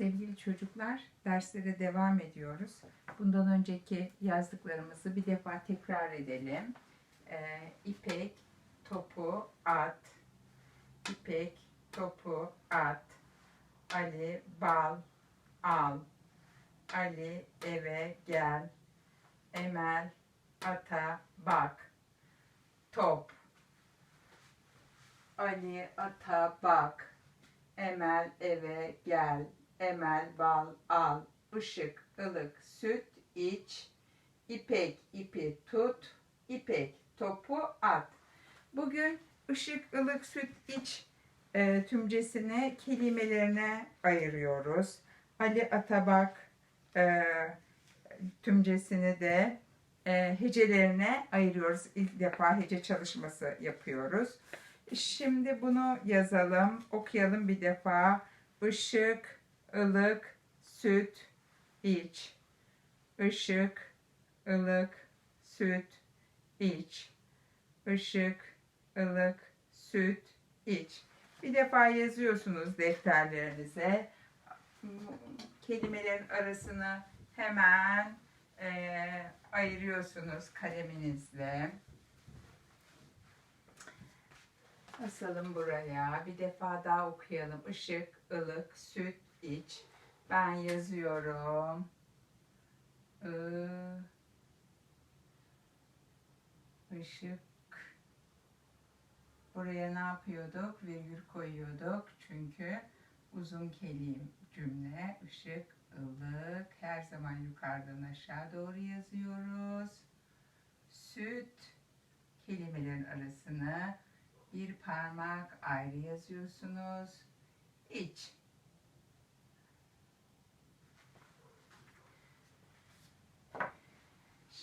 Sevgili çocuklar, derslere devam ediyoruz. Bundan önceki yazdıklarımızı bir defa tekrar edelim. Ee, İpek, topu, at. İpek, topu, at. Ali, bal, al. Ali, eve gel. Emel, ata, bak. Top. Ali, ata, bak. Emel eve gel. Emel bal al. Işık, ılık, süt iç. İpek ipi tut. İpek topu at. Bugün ışık, ılık, süt iç e, tümcesini kelimelerine ayırıyoruz. Ali Atabak e, tümcesini de e, hecelerine ayırıyoruz. İlk defa hece çalışması yapıyoruz. Şimdi bunu yazalım, okuyalım bir defa. Işık, ılık, süt, iç. Işık, ılık, süt, iç. Işık, ılık, süt, iç. Bir defa yazıyorsunuz defterlerinize. Kelimelerin arasını hemen eee, ayırıyorsunuz kaleminizle. Basalım buraya. Bir defa daha okuyalım. Işık, ılık, süt, iç. Ben yazıyorum. I, ışık. Buraya ne yapıyorduk? Virgül koyuyorduk. Çünkü uzun kelim cümle. Işık, ılık. Her zaman yukarıdan aşağı doğru yazıyoruz. Süt kelimelerin arasını bir parmak ayrı yazıyorsunuz. İç.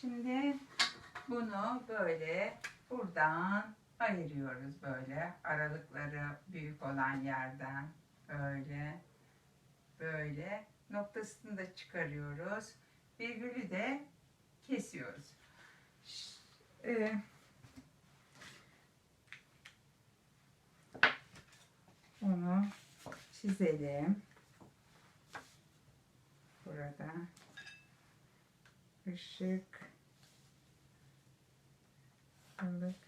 Şimdi bunu böyle buradan ayırıyoruz böyle aralıkları büyük olan yerden böyle böyle noktasını da çıkarıyoruz. Virgülü de kesiyoruz. Ş- e, Onu çizelim. Burada ışık ılık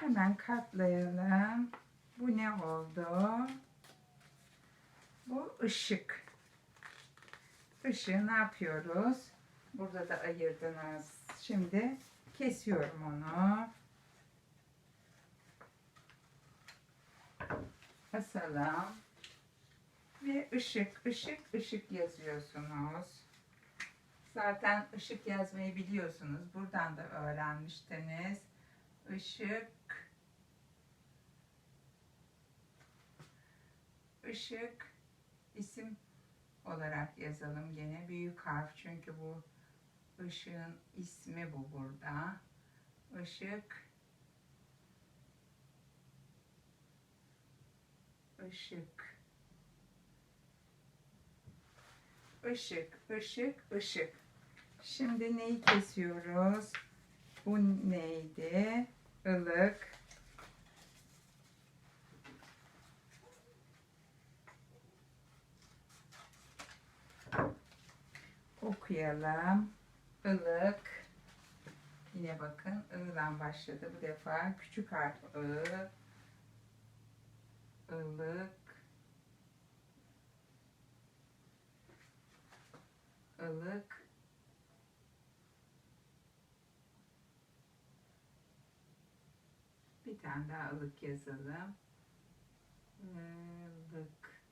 Hemen katlayalım. Bu ne oldu? Bu ışık. Işığı ne yapıyoruz? Burada da ayırdınız. Şimdi kesiyorum onu. Asalım. Ve ışık, ışık, ışık yazıyorsunuz. Zaten ışık yazmayı biliyorsunuz. Buradan da öğrenmiştiniz. Işık. Işık isim olarak yazalım gene büyük harf çünkü bu ışığın ismi bu burada. Işık. Işık. Işık, ışık, ışık. Şimdi neyi kesiyoruz? Bu neydi? Ilık. Okuyalım. Ilık. Yine bakın ı'dan başladı. Bu defa küçük harf ı. Ilık. Ilık. Bir tane daha ılık yazalım. Ilık.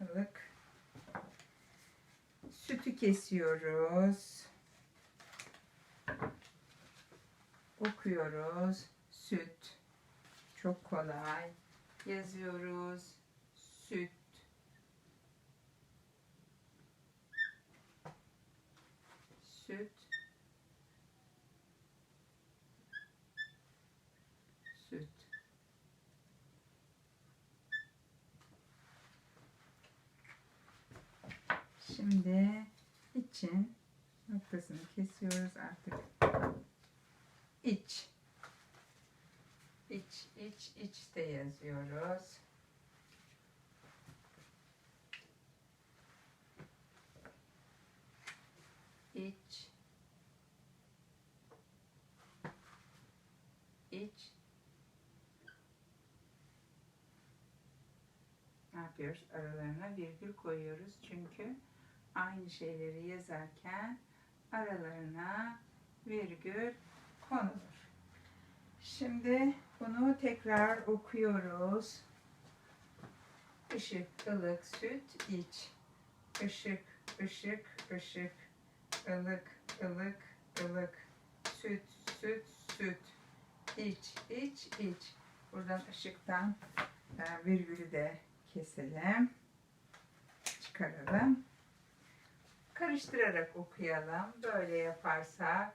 Ilık. Sütü kesiyoruz. Okuyoruz. Süt. Çok kolay. Yazıyoruz. Süt. Süt. Süt. Şimdi için Noktasını kesiyoruz artık. İç. De yazıyoruz. İç. İç. Ne yapıyoruz? Aralarına virgül koyuyoruz. Çünkü aynı şeyleri yazarken aralarına virgül konulur. Şimdi bunu tekrar okuyoruz. Işık, ılık, süt, iç. Işık, ışık, ışık. ılık, ılık, ılık. Süt, süt, süt. İç, iç, iç. Buradan ışıktan e, virgülü de keselim. Çıkaralım. Karıştırarak okuyalım. Böyle yaparsak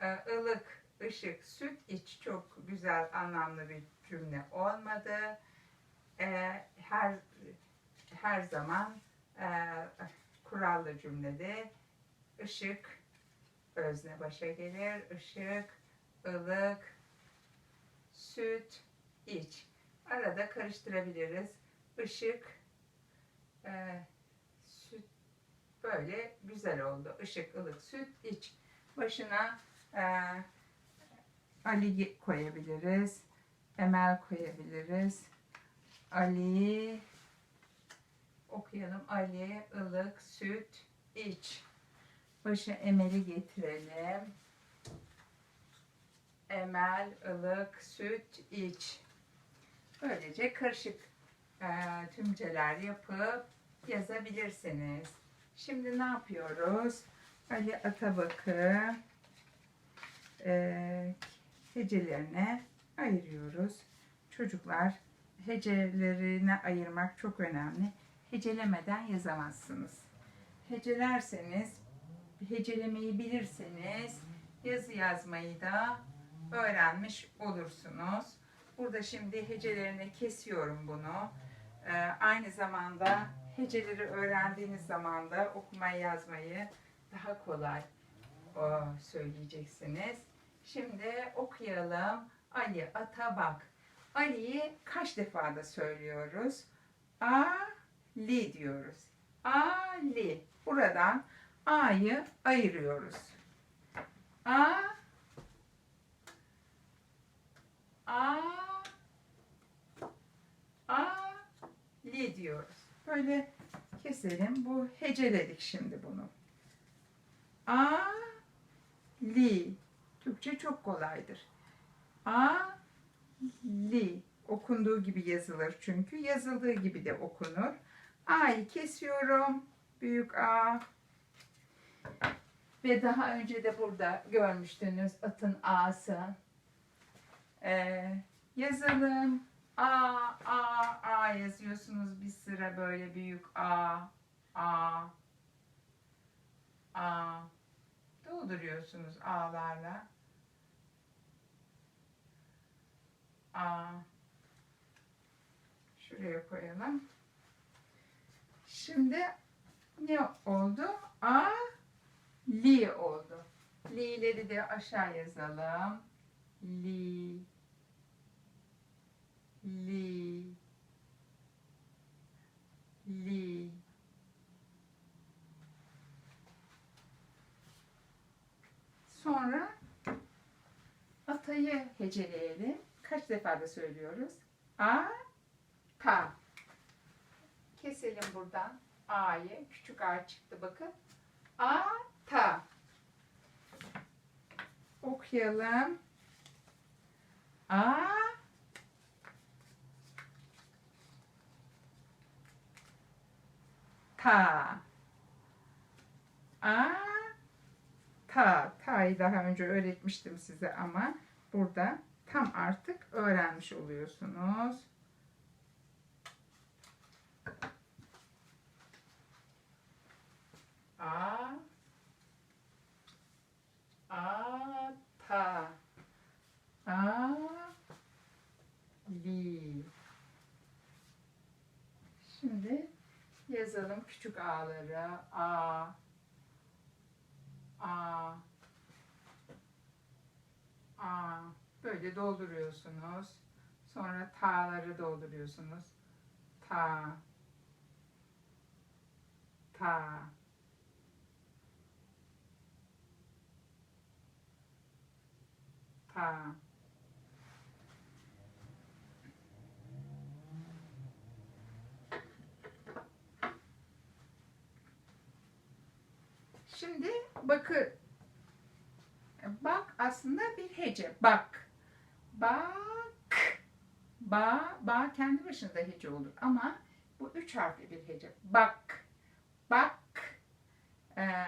e, ılık, ışık, süt, iç çok güzel anlamlı bir cümle olmadı. E, her her zaman e, kurallı cümlede ışık özne başa gelir. Işık, ılık, süt, iç. Arada karıştırabiliriz. Işık, e, süt böyle güzel oldu. Işık, ılık, süt, iç. Başına e, Ali koyabiliriz. Emel koyabiliriz. Ali okuyalım. Ali, ılık, süt, iç. Başa Emel'i getirelim. Emel, ılık, süt, iç. Böylece karışık e, tümceler yapıp yazabilirsiniz. Şimdi ne yapıyoruz? Ali Atabak'ı e, hecelerine ayırıyoruz. Çocuklar hecelerine ayırmak çok önemli. Hecelemeden yazamazsınız. Hecelerseniz, hecelemeyi bilirseniz yazı yazmayı da öğrenmiş olursunuz. Burada şimdi hecelerini kesiyorum bunu. Ee, aynı zamanda heceleri öğrendiğiniz zaman da okumayı yazmayı daha kolay o, söyleyeceksiniz. Şimdi okuyalım. Ali Atabak. Ali'yi kaç defa da söylüyoruz? Ali diyoruz. Ali. Buradan A'yı ayırıyoruz. A A A li diyoruz. Böyle keselim. Bu heceledik şimdi bunu. A li. Türkçe çok kolaydır. A li. Okunduğu gibi yazılır çünkü. Yazıldığı gibi de okunur. A'yı kesiyorum. Büyük A. Ve daha önce de burada görmüştünüz atın A'sı. Ee, yazalım. A, A, A yazıyorsunuz bir sıra böyle büyük A, A, A. Dolduruyorsunuz A'larla. A. Şuraya koyalım. Şimdi ne oldu? A, li oldu. Li'leri de aşağı yazalım. Li, li, li. Sonra atayı heceleyelim. Kaç defa da söylüyoruz? A, ta. Keselim buradan A'yı. Küçük A çıktı bakın. A, ta. Okuyalım. A, ta. A, ta. Ta'yı daha önce öğretmiştim size ama burada tam artık öğrenmiş oluyorsunuz. A, a, ta. A, li. Şimdi yazalım küçük a'ları. A, A. A. Dolduruyorsunuz. Sonra ta'ları dolduruyorsunuz. Ta. Ta. Ta. Şimdi bakı bak aslında bir hece. Bak. Bak. Ba, ba kendi başına da hece olur ama bu üç harfli bir hece. Bak. Bak. Ee,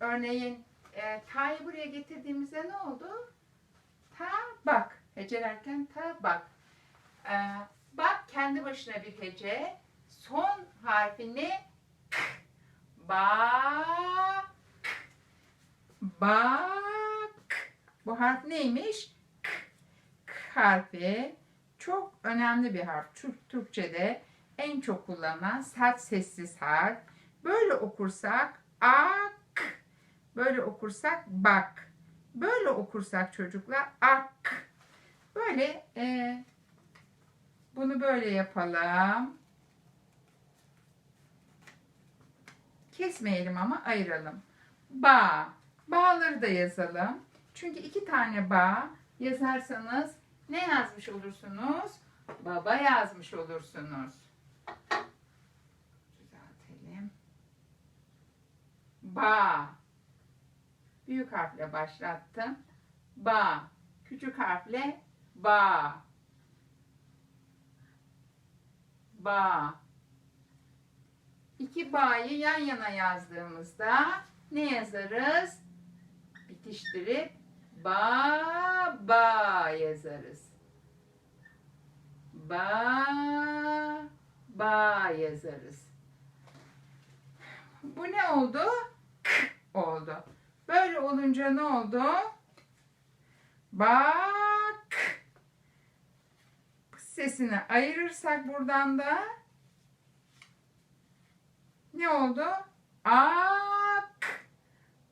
örneğin e, ta'yı buraya getirdiğimizde ne oldu? Ta bak. Hecelerken ta bak. Ee, bak kendi başına bir hece. Son harfini k. Bak. Bak. Bu harf neymiş? Harfi çok önemli bir harf. Türk Türkçe'de en çok kullanılan sert sessiz harf. Böyle okursak ak. Böyle okursak bak. Böyle okursak çocuklar ak. Böyle e, bunu böyle yapalım. Kesmeyelim ama ayıralım. Ba. Bağları da yazalım. Çünkü iki tane bağ yazarsanız ne yazmış olursunuz? Baba yazmış olursunuz. Düzeltelim. Ba. Büyük harfle başlattım. Ba. Küçük harfle ba. Ba. İki bağ'yı yan yana yazdığımızda ne yazarız? Bitiştirip ba ba yazarız. Ba ba yazarız. Bu ne oldu? K oldu. Böyle olunca ne oldu? Bak. Sesini ayırırsak buradan da ne oldu? Ak.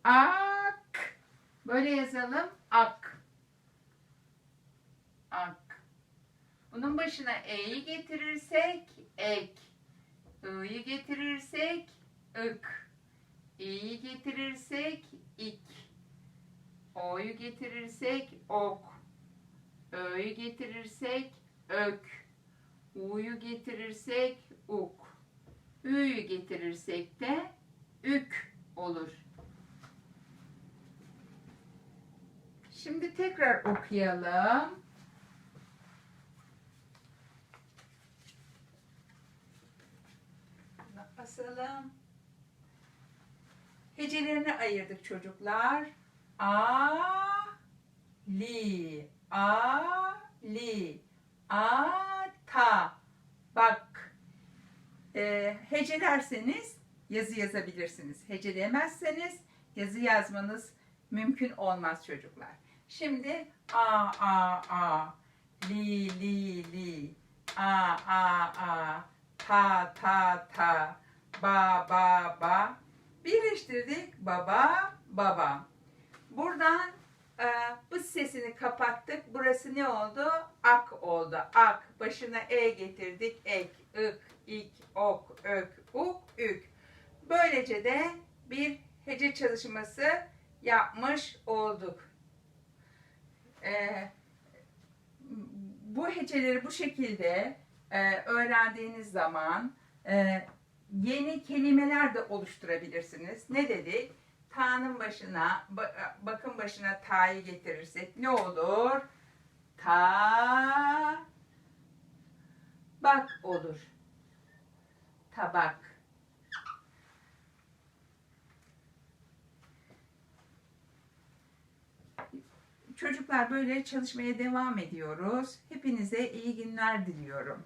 Ak. Böyle yazalım. Ak. Ak. Bunun başına e'yi getirirsek ek. i'yi getirirsek ık. i'yi getirirsek ik. o'yu getirirsek ok. ö'yü getirirsek ök. u'yu getirirsek uk. Ü'yü getirirsek de ük olur. Şimdi tekrar okuyalım. Basalım. Hecelerini ayırdık çocuklar. A, li, a, li, a, ta. Bak, e, hecelerseniz yazı yazabilirsiniz. Heceleyemezseniz yazı yazmanız mümkün olmaz çocuklar. Şimdi a a a li li li a a a ta ta ta ba ba ba birleştirdik baba baba. Buradan e, bu sesini kapattık. Burası ne oldu? Ak oldu. Ak. Başına e getirdik. Ek, ık, ik, ok, ök, uk, ük. Böylece de bir hece çalışması yapmış olduk. Ee, bu heceleri bu şekilde e, öğrendiğiniz zaman e, yeni kelimeler de oluşturabilirsiniz. Ne dedik? Ta'nın başına, ba- bakın başına ta'yı getirirsek ne olur? Ta bak olur. Tabak. Çocuklar böyle çalışmaya devam ediyoruz. Hepinize iyi günler diliyorum.